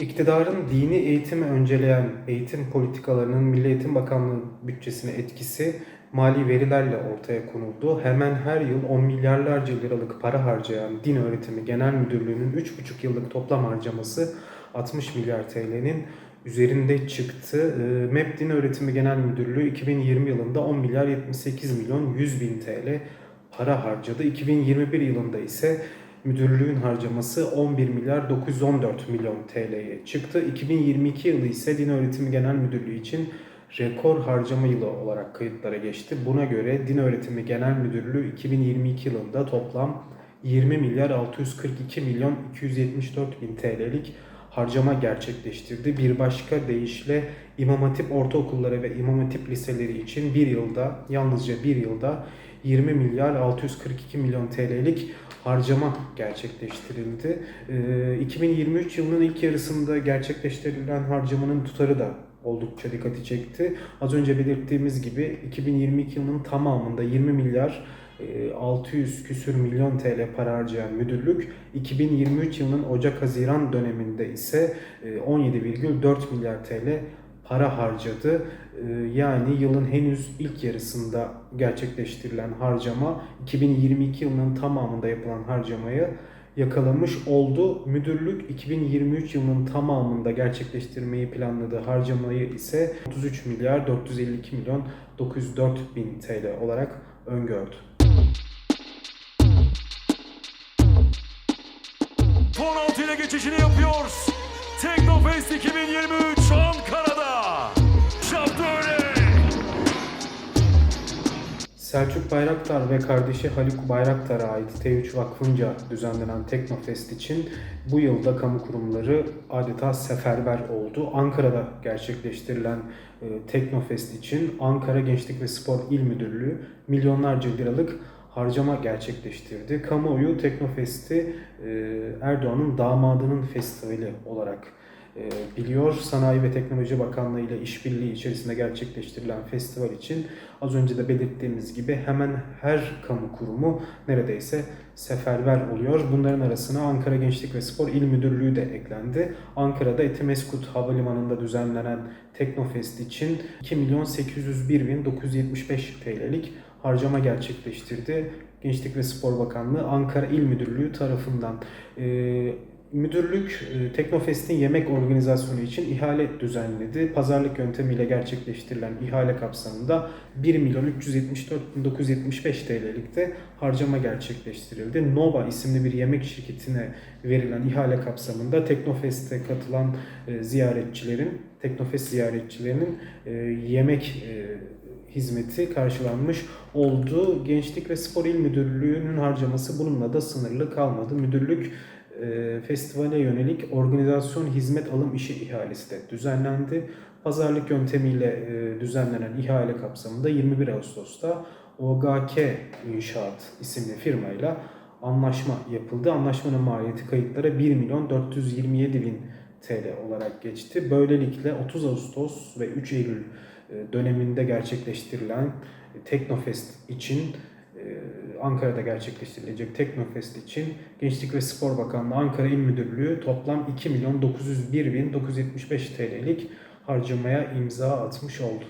İktidarın dini eğitimi önceleyen eğitim politikalarının Milli Eğitim Bakanlığı bütçesine etkisi mali verilerle ortaya konuldu. Hemen her yıl 10 milyarlarca liralık para harcayan Din Öğretimi Genel Müdürlüğü'nün 3,5 yıllık toplam harcaması 60 milyar TL'nin üzerinde çıktı. Ee, MEP Din Öğretimi Genel Müdürlüğü 2020 yılında 10 milyar 78 milyon 100 bin TL para harcadı. 2021 yılında ise müdürlüğün harcaması 11 milyar 914 milyon TL'ye çıktı. 2022 yılı ise Din Öğretimi Genel Müdürlüğü için rekor harcama yılı olarak kayıtlara geçti. Buna göre Din Öğretimi Genel Müdürlüğü 2022 yılında toplam 20 milyar 642 milyon 274 bin TL'lik harcama gerçekleştirdi. Bir başka deyişle İmam Hatip ortaokulları ve İmam Hatip liseleri için bir yılda, yalnızca bir yılda 20 milyar 642 milyon TL'lik harcama gerçekleştirildi. Ee, 2023 yılının ilk yarısında gerçekleştirilen harcamanın tutarı da oldukça dikkati çekti. Az önce belirttiğimiz gibi 2022 yılının tamamında 20 milyar e, 600 küsür milyon TL para harcayan müdürlük 2023 yılının Ocak-Haziran döneminde ise e, 17,4 milyar TL para harcadı. E, Yani yılın henüz ilk yarısında gerçekleştirilen harcama 2022 yılının tamamında yapılan harcamayı yakalamış oldu. Müdürlük 2023 yılının tamamında gerçekleştirmeyi planladığı harcamayı ise 33 milyar 452 milyon 904 bin TL olarak öngördü. Son ile geçişini yapıyor. Teknofest 2023 Ankara'da. Selçuk Bayraktar ve kardeşi Haluk Bayraktar'a ait T3 Vakfı'nca düzenlenen Teknofest için bu yılda kamu kurumları adeta seferber oldu. Ankara'da gerçekleştirilen e, Teknofest için Ankara Gençlik ve Spor İl Müdürlüğü milyonlarca liralık harcama gerçekleştirdi. Kamuoyu Teknofest'i e, Erdoğan'ın damadının festivali olarak biliyor. Sanayi ve Teknoloji Bakanlığı ile işbirliği içerisinde gerçekleştirilen festival için az önce de belirttiğimiz gibi hemen her kamu kurumu neredeyse seferber oluyor. Bunların arasına Ankara Gençlik ve Spor İl Müdürlüğü de eklendi. Ankara'da Etimeskut Havalimanı'nda düzenlenen Teknofest için 2 milyon 801 bin 975 TL'lik harcama gerçekleştirdi. Gençlik ve Spor Bakanlığı Ankara İl Müdürlüğü tarafından. Ee, Müdürlük e, Teknofest'in yemek organizasyonu için ihale düzenledi. Pazarlık yöntemiyle gerçekleştirilen ihale kapsamında 1 milyon 374 bin 975 TL'lik de harcama gerçekleştirildi. Nova isimli bir yemek şirketine verilen ihale kapsamında Teknofest'e katılan e, ziyaretçilerin, Teknofest ziyaretçilerinin e, yemek hizmeti karşılanmış oldu. Gençlik ve Spor İl Müdürlüğü'nün harcaması bununla da sınırlı kalmadı. Müdürlük e, festivale yönelik organizasyon hizmet alım işi ihalesi de düzenlendi. Pazarlık yöntemiyle e, düzenlenen ihale kapsamında 21 Ağustos'ta OGK İnşaat isimli firmayla anlaşma yapıldı. Anlaşmanın maliyeti kayıtlara 1 milyon 427 bin TL olarak geçti. Böylelikle 30 Ağustos ve 3 Eylül e, döneminde gerçekleştirilen Teknofest için Ankara'da gerçekleştirilecek Teknofest için Gençlik ve Spor Bakanlığı Ankara İl Müdürlüğü toplam 2 milyon 901 bin 975 TL'lik harcamaya imza atmış oldu.